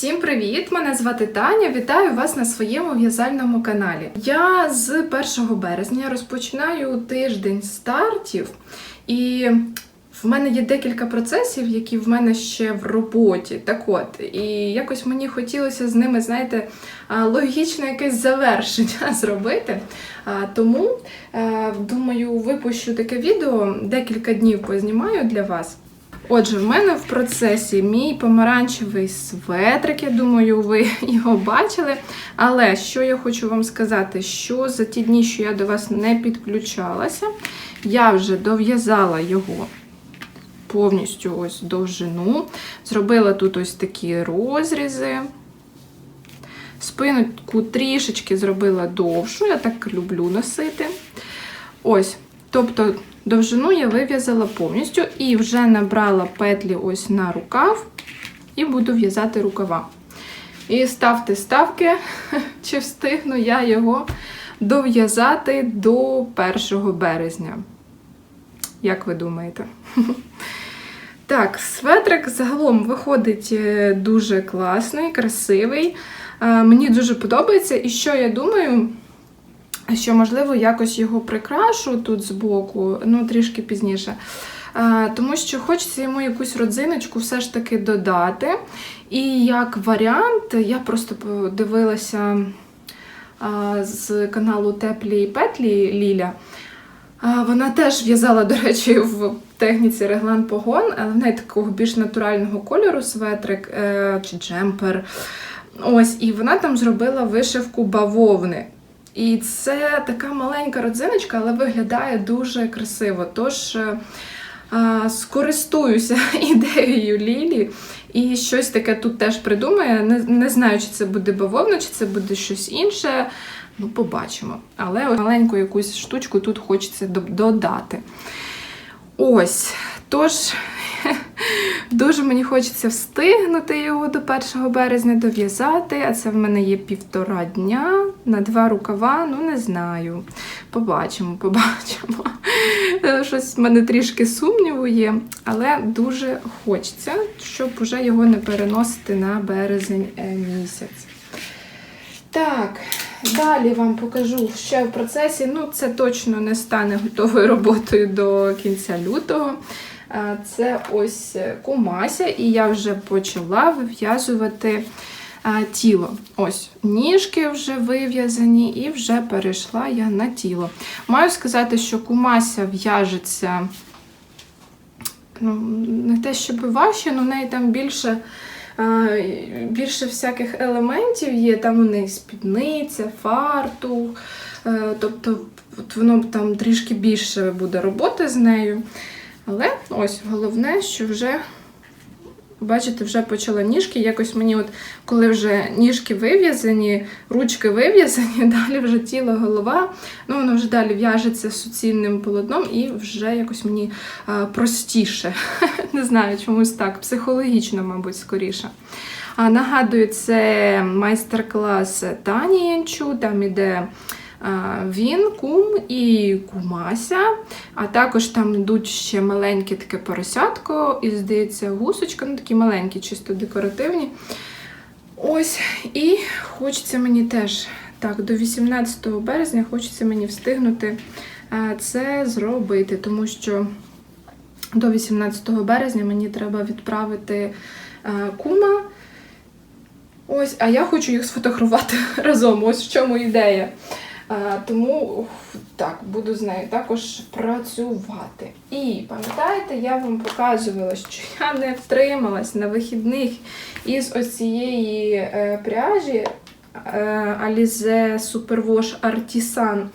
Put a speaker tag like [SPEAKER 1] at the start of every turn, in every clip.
[SPEAKER 1] Всім привіт! Мене звати Таня. Вітаю вас на своєму в'язальному каналі. Я з 1 березня розпочинаю тиждень стартів, і в мене є декілька процесів, які в мене ще в роботі. Так от, і якось мені хотілося з ними, знаєте, логічне якесь завершення зробити. Тому думаю, випущу таке відео, декілька днів познімаю для вас. Отже, в мене в процесі мій помаранчевий светрик, я думаю, ви його бачили. Але що я хочу вам сказати, що за ті дні, що я до вас не підключалася, я вже дов'язала його повністю ось довжину. Zробила тут ось такі розрізи. Спинку трішечки зробила довшу, я так люблю носити. Ось, тобто довжину я вив'язала повністю і вже набрала петлі ось на рукав і буду в'язати рукава. І ставте ставки, чи встигну я його дов'язати до 1 березня. Як ви думаєте? Так, светрик загалом виходить е, дуже класний, красивий. Е, Мені дуже подобається. І що я думаю, що можливо якось його прикрашу тут збоку, ну трішки пізніше. Е, Тому що хочеться йому якусь родзиночку все ж таки додати. І як варіант, я просто подивилася е, з каналу Теплі Петлі Ліля. Вона теж в'язала, до речі, в техніці реглан погон, але в неї такого більш натурального кольору светрик е, чи джемпер. Ось, і вона там зробила вишивку бавовни. І це така маленька родзиночка, але виглядає дуже красиво. Тож е, е, скористуюся ідеєю Лілі і щось таке тут теж придумаю. Не, не знаю, чи це буде бавовна, чи це буде щось інше. Ну, побачимо. Але ось маленьку якусь штучку тут хочеться додати. Ось. Тож, дуже мені хочеться встигнути його до 1 березня дов'язати, а це в мене є півтора дня на два рукава, ну не знаю. Побачимо, побачимо. Е, Щось в мене трішки сумніву є, але дуже хочеться, щоб вже його не переносити на березень е, місяць. Так, далі вам покажу ще в процесі. Ну, це точно не стане готовою роботою до кінця лютого. Це ось кумася, і я вже почала вив'язувати тіло. Ось ніжки вже вив'язані, і вже перейшла я на тіло. Маю сказати, що кумася в'яжеться. Ну, не те, щоб важче, але в неї там більше більше всяких елементів є. Там у неї спідниця, фартух. е, Тобто от воно там трішки більше буде роботи з нею. Але ось головне, що вже, бачите, вже почала ніжки. Якось мені, от, коли вже ніжки вив'язані, ручки вив'язані, далі вже тіло, голова, ну воно вже далі в'яжеться суцільним полотном і вже якось мені а, простіше. Не знаю, чомусь так, психологічно, мабуть, скоріше. А, нагадую, це майстер-клас Тані Янчу, там іде він, кум і кумася. А також там йдуть ще маленьке таке поросятко, і, здається, гусочка, ну такі маленькі, чисто декоративні. Ось, і хочеться мені теж так, до 18 березня хочеться мені встигнути це зробити, тому що до 18 березня мені треба відправити кума. Ось, а я хочу їх сфотографувати разом. Ось в чому ідея. А, тому так, буду з нею також працювати. І пам'ятаєте, я вам показувала, що я не втрималась на вихідних із ось цієї е, пряжі е, Alize Superwash Artisan.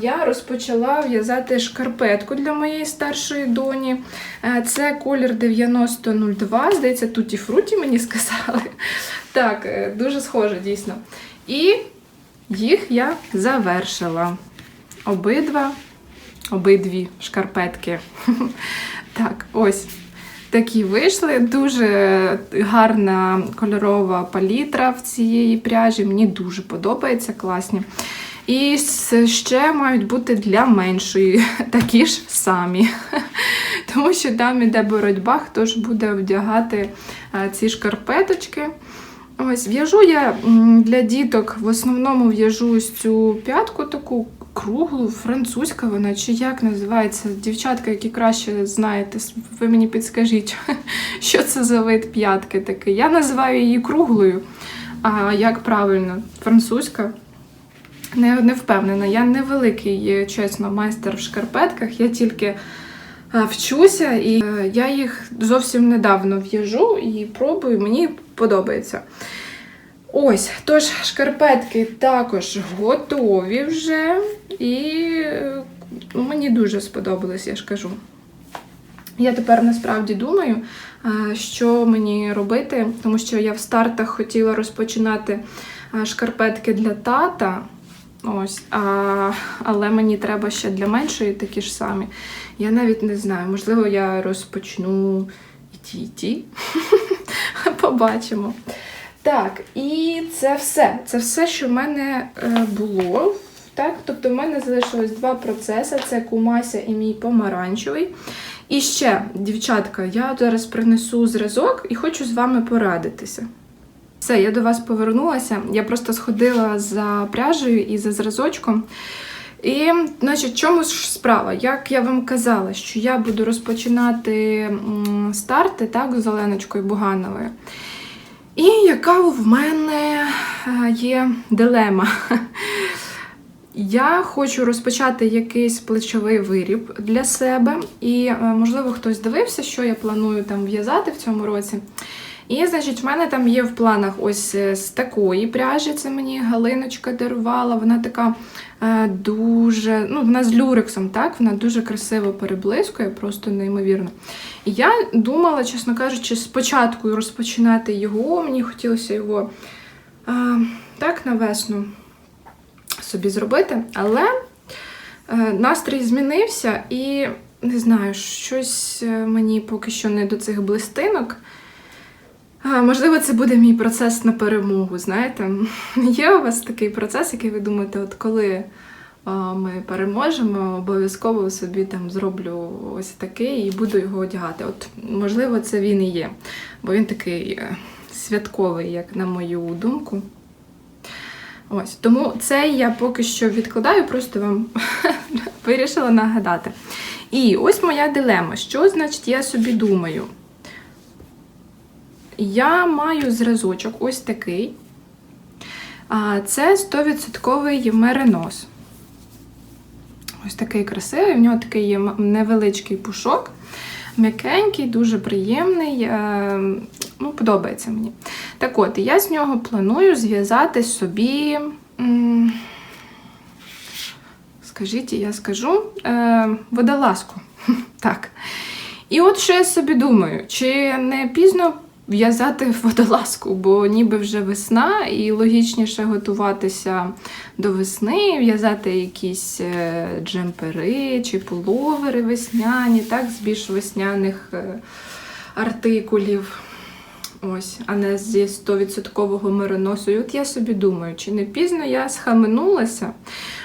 [SPEAKER 1] Я розпочала в'язати шкарпетку для моєї старшої доні. Е, Це колір 9002. Здається, тут і фруті мені сказали. Так, е, дуже схоже, дійсно. І їх я завершила. Обидва, обидві шкарпетки. Так, ось. Такі вийшли. Дуже гарна кольорова палітра в цієї пряжі. Мені дуже подобається, класні. І ще мають бути для меншої, такі ж самі. Тому що там іде боротьба, хто ж буде вдягати е, ці шкарпеточки. Ось в'яжу я для діток в основному в'яжу ось цю п'ятку таку круглу, французька вона, чи як називається? Дівчатка, які краще знаєте, ви мені підскажіть, що це за вид п'ятки такий. Я називаю її круглою. А як правильно? Французька? Не, не впевнена. Я не великий, е, чесно, майстер в шкарпетках. Я тільки е, вчуся, і е, я їх зовсім недавно в'яжу і пробую, мені подобається. Ось, тож шкарпетки також готові вже, і е, мені дуже сподобалось, я ж кажу. Я тепер насправді думаю, е, що мені робити, тому що я в стартах хотіла розпочинати е, шкарпетки для тата. Ось, а, але мені треба ще для меншої такі ж самі. Я навіть не знаю, можливо, я розпочну і ті, і ті. Побачимо. Так, і це все. Це все, що в мене е, було. Так? Тобто в мене залишилось два процеси: це кумася і мій помаранчевий. І ще, дівчатка, я зараз принесу зразок і хочу з вами порадитися. Все, я до вас повернулася. Я просто сходила за пряжею і за зразочком. І, значить, чому ж справа? Як я вам казала, що я буду розпочинати старти так, з Оленочкою Бугановою. І яка в мене е, є дилема? Я хочу розпочати якийсь плечовий виріб для себе, і, е, можливо, хтось дивився, що я планую там в'язати в цьому році. І, значить, в мене там є в планах ось е, з такої пряжі, це мені Галиночка дарувала. Вона така е, дуже, ну, вона з люрексом, так, вона дуже красиво переблискує, просто неймовірно. І я думала, чесно кажучи, спочатку розпочинати його. Мені хотілося його е, так на весну собі зробити, але е, настрій змінився і не знаю, щось е, мені поки що не до цих блистинок. Можливо, це буде мій процес на перемогу. Знаєте, є у вас такий процес, який ви думаєте, от коли ми переможемо, обов'язково собі там зроблю ось такий і буду його одягати. От, можливо, це він і є, бо він такий е, святковий, як на мою думку. Ось тому це я поки що відкладаю, просто вам вирішила нагадати. І ось моя дилема. Що значить я собі думаю? Я маю зразочок ось такий. Це 100% меринос. Ось такий красивий, в нього такий є невеличкий пушок, м'якенький, дуже приємний. е, Ну, подобається мені. Так от, я з нього планую зв'язати собі. Скажіть, я скажу е, водолазку. Так. І от що я собі думаю, чи не пізно в'язати водолазку, бо ніби вже весна, і логічніше готуватися до весни, в'язати якісь е, джемпери чи пуловери весняні, так, з більш весняних е, артикулів. Ось, а не зі 100% мериносу. І от я собі думаю, чи не пізно я схаменулася,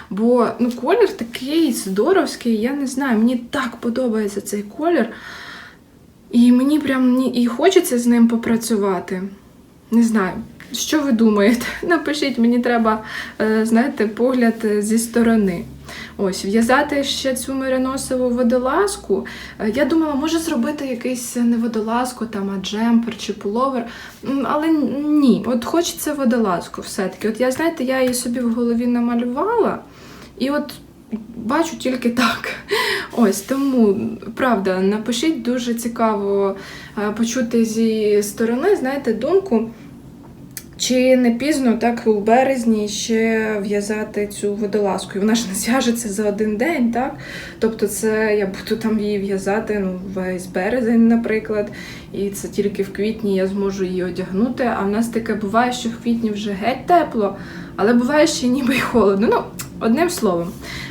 [SPEAKER 1] бо ну, колір такий здоровський, я не знаю, мені так подобається цей колір. І мені прям і хочеться з ним попрацювати. Не знаю, що ви думаєте? Напишіть, мені треба, е, знаєте, погляд е, зі сторони. Ось, в'язати ще цю мериносову водолазку. Е, Я думала, може зробити якийсь не водолазку, там, а джемпер чи пуловер. Але ні, от хочеться водолазку все-таки. От я, знаєте, я її собі в голові намалювала, і от бачу тільки так. Ось тому, правда, напишіть дуже цікаво е, почути зі сторони, знаєте, думку. Чи не пізно так у березні ще в'язати цю водолазку? І вона ж не зв'яжеться за один день, так? Тобто, це я буду там її в'язати ну, весь березень, наприклад, і це тільки в квітні я зможу її одягнути. А в нас таке буває, що в квітні вже геть тепло, але буває ще ніби й холодно. Ну, одним словом,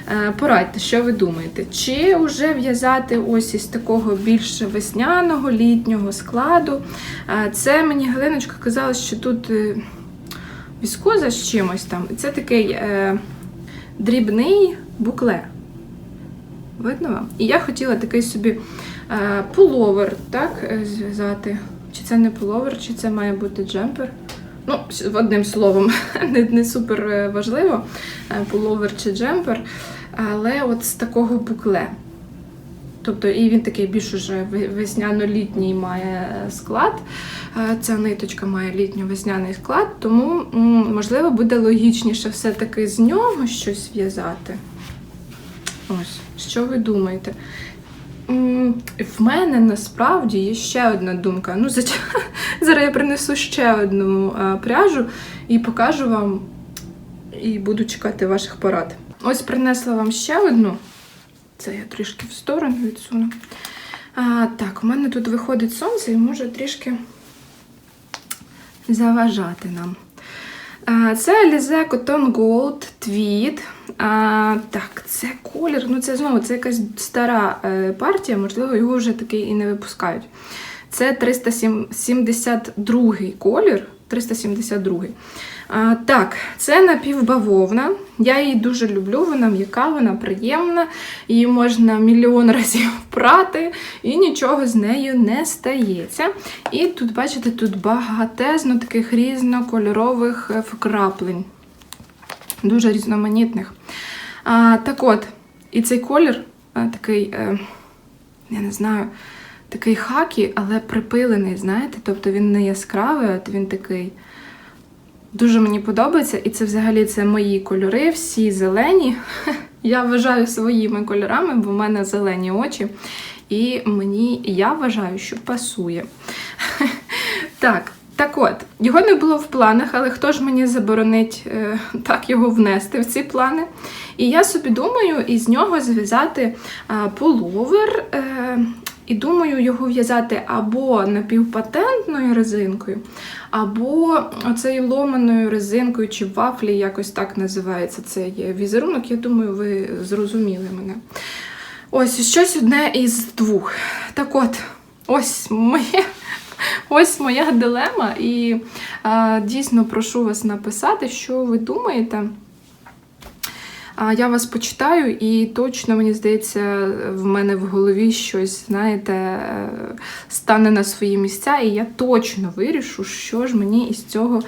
[SPEAKER 1] е, порадьте, що ви думаєте? Чи вже в'язати ось із такого більш весняного, літнього складу? Е, Це мені Галиночка казала, що тут е, віскоза з чимось там. Це такий дрібний букле. Видно вам? І я хотіла такий собі пуловер так, зв'язати. Чи це не пуловер, чи це має бути джемпер? Ну, одним словом, не, не супер е, важливо, е, пуловер чи джемпер, але от з такого букле. Тобто, і він такий більш уже весняно-літній має е, склад. Ця ниточка має літньо-весняний склад, тому, можливо, буде логічніше все-таки з нього щось в'язати. Ось, що ви думаєте? В мене насправді є ще одна думка. Ну, зараз я принесу ще одну е, пряжу і покажу вам, і буду чекати ваших порад. Ось принесла вам ще одну. Це я трішки в сторону відсуну. А, так, у мене тут виходить сонце і може трішки заважати нам. Це Alize Cotton Gold Tweed. А, так, це колір. Ну, це знову це якась стара е, партія, можливо, його вже такий і не випускають. Це 372 колір. 372. А, так, це напівбавовна. Я її дуже люблю, вона м'яка, вона приємна, її можна мільйон разів прати, і нічого з нею не стається. І тут, бачите, тут багатезно таких різнокольорових е, вкраплень, дуже різноманітних. А, так от, і цей колір а, такий, е, я не знаю, такий хакі, але припилений, знаєте, тобто він не яскравий, от він такий. Дуже мені подобається, і це взагалі це мої кольори, всі зелені. Я вважаю своїми кольорами, бо в мене зелені очі. І мені я вважаю, що пасує. Так, так от, його не було в планах, але хто ж мені заборонить е, так його внести в ці плани? І я собі думаю із нього зв'язати е, пуловер. Е, і думаю його в'язати або напівпатентною резинкою, або оцею ломаною резинкою чи вафлі, якось так називається цей візерунок. Я думаю, ви зрозуміли мене. Ось щось одне із двох. Так от, ось моє. Ось моя дилема, і а, дійсно прошу вас написати, що ви думаєте. А я вас почитаю, і точно, мені здається, в мене в голові щось, знаєте, е, стане на свої місця, і я точно вирішу, що ж мені із цього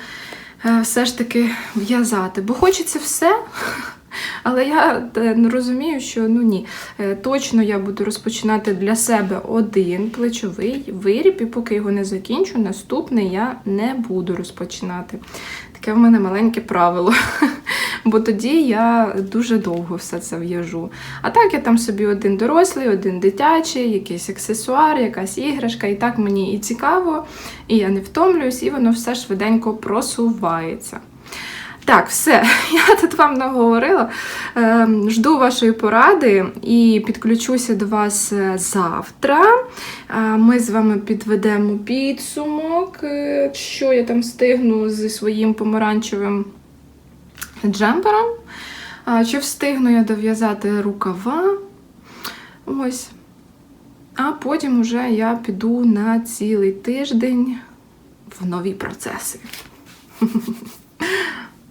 [SPEAKER 1] е, все ж таки в'язати. Бо хочеться все. Але я е, розумію, що ну ні, Е, точно я буду розпочинати для себе один плечовий виріб, і поки його не закінчу, наступний я не буду розпочинати. Таке в мене маленьке правило. Бо тоді я дуже довго все це в'яжу. А так я там собі один дорослий, один дитячий, якийсь аксесуар, якась іграшка, і так мені і цікаво, і я не втомлююсь, і воно все швиденько просувається. Так, все, я тут вам наговорила. Ем, Жду вашої поради і підключуся до вас е, завтра. Е, Ми з вами підведемо підсумок, е, що я там встигну зі своїм помаранчевим джемпером. Чи встигну я дов'язати рукава? Ось. А потім уже я піду на цілий тиждень в нові процеси.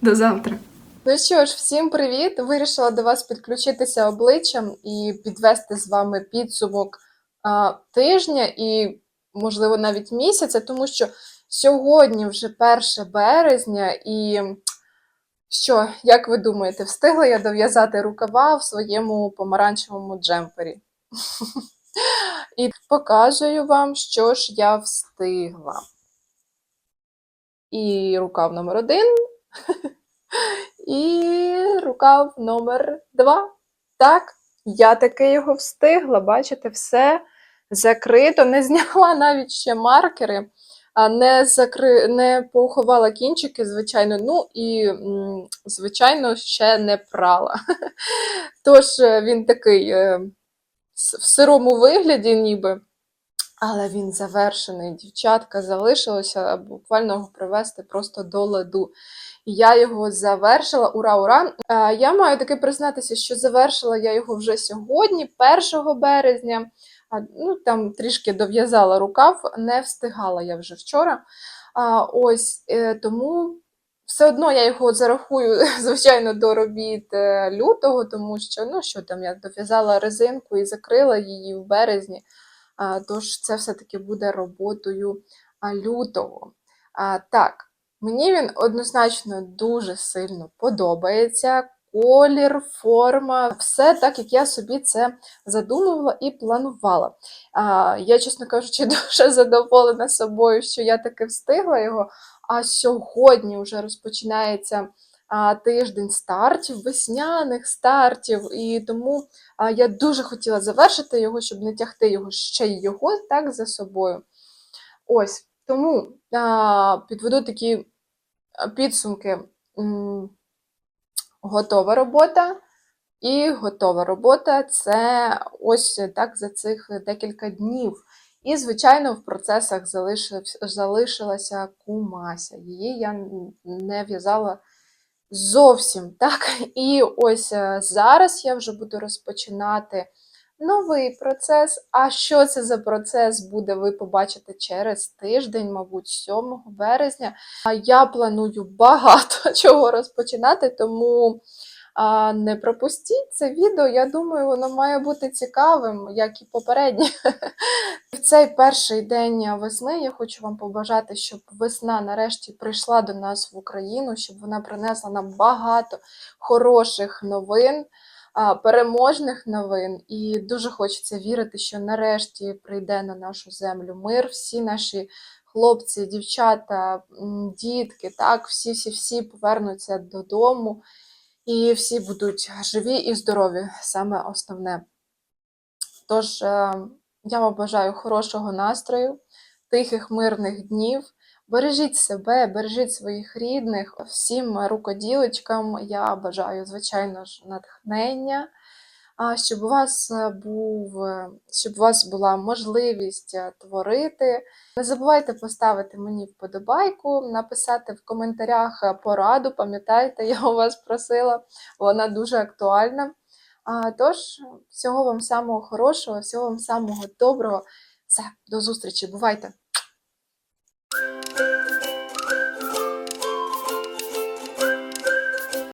[SPEAKER 1] До завтра. Ну що ж, всім привіт! Вирішила до вас підключитися обличчям і підвести з вами підсумок а, тижня і, можливо, навіть місяця, тому що сьогодні вже 1 березня, і що, як ви думаєте, встигла я дов'язати рукава в своєму помаранчевому джемпері? І показую вам, що ж я встигла. І рукав номер один. І рукав номер два. Так, я таки його встигла. Бачите, все закрито. Не зняла навіть ще маркери, не закри... не поховала кінчики, звичайно. Ну і, звичайно, ще не прала. Тож е, він такий е, в сирому вигляді, ніби. Але він завершений. Дівчатка залишилося буквально його привести просто до ладу. І Я його завершила. Ура, ура! Е, Я маю таки признатися, що завершила я його вже сьогодні, 1 березня. Ну, там трішки дов'язала рукав, не встигала я вже вчора. Ось е, тому все одно я його зарахую, звичайно, до робіт е, лютого, тому що ну що там, я дов'язала резинку і закрила її в березні. Тож це все-таки буде роботою лютого. Так, Мені він однозначно дуже сильно подобається. Колір, форма, все так, як я собі це задумувала і планувала. А, я, чесно кажучи, дуже задоволена собою, що я таки встигла його. А сьогодні вже розпочинається а, тиждень стартів, весняних стартів, і тому а, я дуже хотіла завершити його, щоб не тягти його ще й його так за собою. Ось тому а, підведу такі підсумки. Готова робота. І готова робота це ось так за цих декілька днів. І, звичайно, в процесах залишилася кумася. Її я не в'язала зовсім так. І ось е, зараз я вже буду розпочинати новий процес. А що це за процес буде, ви побачите через тиждень, мабуть, 7 березня. Я планую багато чого розпочинати, тому. А, не пропустіть це відео. Я думаю, воно має бути цікавим, як і попереднє. В цей перший день весни я хочу вам побажати, щоб весна нарешті прийшла до нас в Україну, щоб вона принесла нам багато хороших новин, переможних новин. І дуже хочеться вірити, що нарешті прийде на нашу землю мир. Всі наші хлопці, дівчата, дітки, так, всі-всі-всі повернуться додому. І всі будуть живі і здорові, саме основне. Тож, е, я вам бажаю хорошого настрою, тихих, мирних днів. Бережіть себе, бережіть своїх рідних, всім рукоділочкам я бажаю, звичайно ж, натхнення, щоб у вас був, щоб у вас була можливість творити. Не забувайте поставити мені вподобайку, написати в коментарях пораду. Пам'ятайте, я у вас просила, вона дуже актуальна. Тож, всього вам самого хорошого, всього вам самого доброго. Все, до зустрічі, бувайте!